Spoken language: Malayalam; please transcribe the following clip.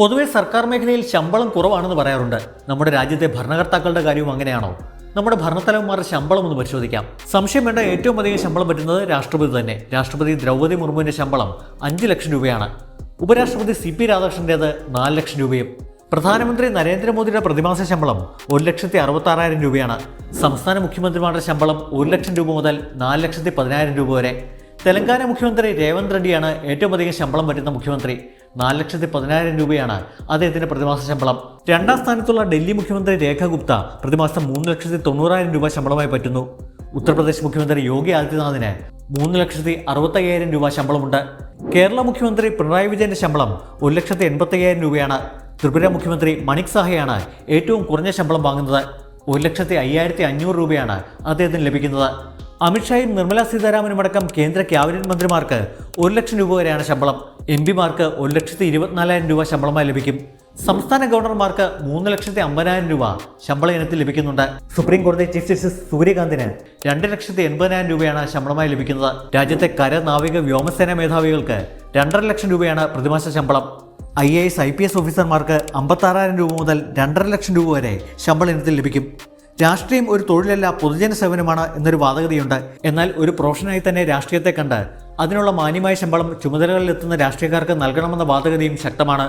പൊതുവെ സർക്കാർ മേഖലയിൽ ശമ്പളം കുറവാണെന്ന് പറയാറുണ്ട്. നമ്മുടെ രാജ്യത്തെ ഭരണകർത്താക്കളുടെ കാര്യവും അങ്ങനെയാണോ? നമ്മുടെ ഭരണത്തലവന്മാരുടെ ശമ്പളം ഒന്ന് പരിശോധിക്കാം. സംശയം വേണ്ട ഏറ്റവും അധികം ശമ്പളം പറ്റുന്നത് രാഷ്ട്രപതി തന്നെ. രാഷ്ട്രപതി ദ്രൗപദി മുർമുവിന്റെ ശമ്പളം അഞ്ച് ലക്ഷം രൂപയാണ്. ഉപരാഷ്ട്രപതി സി പി രാധാകൃഷ്ണന്റേത് നാല് ലക്ഷം രൂപയും. പ്രധാനമന്ത്രി നരേന്ദ്രമോദിയുടെ പ്രതിമാസ ശമ്പളം ഒരു ലക്ഷത്തി അറുപത്തി ആറായിരം രൂപയാണ്. സംസ്ഥാന മുഖ്യമന്ത്രിമാരുടെ ശമ്പളം ഒരു ലക്ഷം രൂപ മുതൽ നാല് ലക്ഷത്തി പതിനായിരം രൂപ വരെ. തെലങ്കാന മുഖ്യമന്ത്രി രേവന്ത് റെഡ്ഡിയാണ് ഏറ്റവും അധികം ശമ്പളം പറ്റുന്ന മുഖ്യമന്ത്രി. നാല് ലക്ഷത്തി പതിനായിരം രൂപയാണ് അദ്ദേഹത്തിന്റെ പ്രതിമാസ ശമ്പളം. രണ്ടാം സ്ഥാനത്തുള്ള ഡൽഹി മുഖ്യമന്ത്രി രേഖ ഗുപ്ത പ്രതിമാസം മൂന്ന് ലക്ഷത്തി തൊണ്ണൂറായിരം രൂപ ശമ്പളമായി പറ്റുന്നു. ഉത്തർപ്രദേശ് മുഖ്യമന്ത്രി യോഗി ആദിത്യനാഥിന് മൂന്ന് ലക്ഷത്തി അറുപത്തയ്യായിരം രൂപ ശമ്പളമുണ്ട്. കേരള മുഖ്യമന്ത്രി പിണറായി വിജയന്റെ ശമ്പളം ഒരു ലക്ഷത്തി എൺപത്തയ്യായിരം രൂപയാണ്. ത്രിപുര മുഖ്യമന്ത്രി മണിക് സാഹയാണ് ഏറ്റവും കുറഞ്ഞ ശമ്പളം വാങ്ങുന്നത്. ഒരു ലക്ഷത്തി അയ്യായിരത്തി അഞ്ഞൂറ് രൂപയാണ് അദ്ദേഹത്തിന് ലഭിക്കുന്നത്. അമിത്ഷായും നിർമ്മലാ സീതാരാമനും അടക്കം കേന്ദ്ര ക്യാബിനറ്റ് മന്ത്രിമാർക്ക് ഒരു ലക്ഷം രൂപ വരെയാണ് ശമ്പളം. എം പിമാർക്ക് ഒരു ലക്ഷത്തി ഇരുപത്തിനാലായിരം രൂപ ശമ്പളമായി ലഭിക്കും. സംസ്ഥാന ഗവർണർമാർക്ക് മൂന്ന് ലക്ഷത്തി അമ്പതിനായിരം രൂപ ശമ്പള ഇനത്തിൽ ലഭിക്കുന്നുണ്ട്. സുപ്രീം കോടതി ചീഫ് ജസ്റ്റിസ് സൂര്യകാന്തിന് രണ്ട് ലക്ഷത്തി എൺപതിനായിരം രൂപയാണ് ശമ്പളമായി ലഭിക്കുന്നത്. രാജ്യത്തെ കര നാവിക വ്യോമസേന മേധാവികൾക്ക് രണ്ടര ലക്ഷം രൂപയാണ് പ്രതിമാസ ശമ്പളം. I A S I P S ഓഫീസർമാർക്ക് അമ്പത്താറായിരം രൂപ മുതൽ രണ്ടര ലക്ഷം രൂപ വരെ ശമ്പള ഇനത്തിൽ ലഭിക്കും. രാഷ്ട്രീയം ഒരു തൊഴിലല്ല പൊതുജന സേവനമാണ് എന്നൊരു വാദഗതിയുണ്ട്. എന്നാൽ ഒരു പ്രൊഫഷനായി തന്നെ രാഷ്ട്രീയത്തെ കണ്ട് അതിനുള്ള മാന്യമായ ശമ്പളം ചുമതലകളിലെത്തുന്ന രാഷ്ട്രീയക്കാർക്ക് നൽകണമെന്ന വാദഗതിയും ശക്തമാണ്.